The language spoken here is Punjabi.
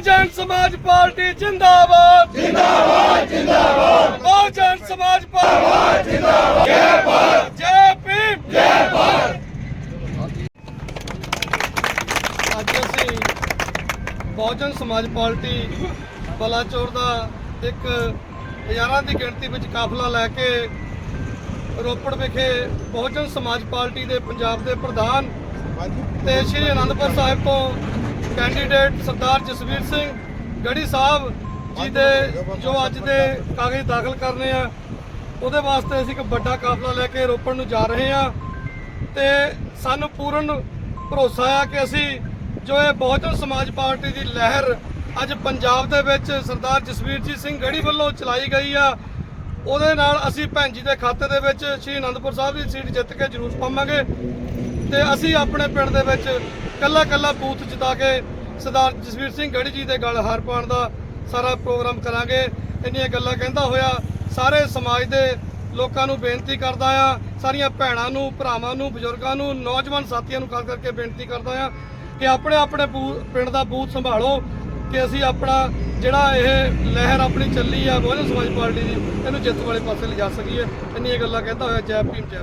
ਬਹੁਜਨ ਸਮਾਜ ਪਾਰਟੀ ਜਿੰਦਾਬਾਦ। ਜਿੰਦਾਬਾਦ ਜਿੰਦਾਬਾਦ। ਬਹੁਜਨ ਸਮਾਜ ਪਾਰਟੀ। ਜਿੰਦਾਬਾਦ ਜੈ ਭਾਰਤ ਜੈ ਭੀਮ। ਜੈ ਭਾਰਤ। ਅੱਜ ਅਸੀਂ ਬਹੁਜਨ ਸਮਾਜ ਪਾਰਟੀ ਬਲਾਚੌਰ ਦਾ ਇੱਕ ਹਜ਼ਾਰਾਂ ਦੀ ਗਿਣਤੀ ਵਿੱਚ ਕਾਫਲਾ ਲੈ ਕੇ ਰੋਪੜ ਵਿਖੇ ਬਹੁਜਨ ਸਮਾਜ ਪਾਰਟੀ ਦੇ ਪੰਜਾਬ ਦੇ ਪ੍ਰਧਾਨ ਤੇ ਸ਼੍ਰੀ ਅਨੰਦਪੁਰ ਸਾਹਿਬ ਤੋਂ ਕੈਂਡੀਡੇਟ ਸਰਦਾਰ ਜਸਵੀਰ ਸਿੰਘ ਗੜੀ ਸਾਹਿਬ ਜੀ ਦੇ ਜੋ ਅੱਜ ਦੇ ਕਾਗਜ਼ ਦਾਖਲ ਕਰਨੇ ਆ, ਉਹਦੇ ਵਾਸਤੇ ਅਸੀਂ ਇੱਕ ਵੱਡਾ ਕਾਫਲਾ ਲੈ ਕੇ ਰੋਪੜ ਨੂੰ ਜਾ ਰਹੇ ਆ ਤੇ ਸਾਨੂੰ ਪੂਰਨ ਭਰੋਸਾ ਆ ਕਿ ਅਸੀਂ ਜੋ ਇਹ ਬਹੁਜਨ ਸਮਾਜ ਪਾਰਟੀ ਦੀ ਲਹਿਰ ਅੱਜ ਪੰਜਾਬ ਦੇ ਵਿੱਚ ਸਰਦਾਰ ਜਸਵੀਰ ਜੀ ਸਿੰਘ ਗੜੀ ਵੱਲੋਂ ਚਲਾਈ ਗਈ ਆ, ਉਹਦੇ ਨਾਲ ਅਸੀਂ ਭੈਣ ਜੀ ਦੇ ਖਾਤੇ ਦੇ ਵਿੱਚ ਸ਼੍ਰੀ ਅਨੰਦਪੁਰ ਸਾਹਿਬ ਦੀ ਸੀਟ ਜਿੱਤ ਕੇ ਜ਼ਰੂਰ ਪਾਵਾਂਗੇ ਤੇ ਅਸੀਂ ਆਪਣੇ ਪਿੰਡ ਦੇ ਵਿੱਚ ਕੱਲਾ ਕੱਲਾ ਬੂਥ ਜਿਤਾ ਕੇ ਸਰਦਾਰ ਜਸਵੀਰ ਸਿੰਘ ਗੜੀ ਜੀ ਦੇ ਗਲ ਹਾਰ ਪਾਉਣ ਦਾ ਸਾਰਾ ਪ੍ਰੋਗਰਾਮ ਕਰਾਂਗੇ। ਇੰਨੀਆਂ ਗੱਲਾਂ ਕਹਿੰਦਾ ਹੋਇਆ, ਸਾਰੇ ਸਮਾਜ ਦੇ ਲੋਕਾਂ ਨੂੰ ਬੇਨਤੀ ਕਰਦਾ ਆ, ਸਾਰੀਆਂ ਭੈਣਾਂ ਨੂੰ, ਭਰਾਵਾਂ ਨੂੰ, ਬਜ਼ੁਰਗਾਂ ਨੂੰ, ਨੌਜਵਾਨ ਸਾਥੀਆਂ ਨੂੰ ਖਾਸ ਕਰਕੇ ਬੇਨਤੀ ਕਰਦਾ ਆ ਕਿ ਆਪਣੇ ਆਪਣੇ ਬੂ- ਪਿੰਡ ਦਾ ਬੂਥ ਸੰਭਾਲੋ, ਕਿ ਅਸੀਂ ਆਪਣਾ ਜਿਹੜਾ ਇਹ ਲਹਿਰ ਆਪਣੀ ਚੱਲੀ ਆ ਬਹੁਜਨ ਸਮਾਜ ਪਾਰਟੀ ਦੀ, ਇਹਨੂੰ ਜਿੱਤ ਵਾਲੇ ਪਾਸੇ ਲਿਜਾ ਸਕੀਏ। ਇੰਨੀਆਂ ਗੱਲਾਂ ਕਹਿੰਦਾ ਹੋਇਆ, ਜੈ ਭੀਮ, ਜੈ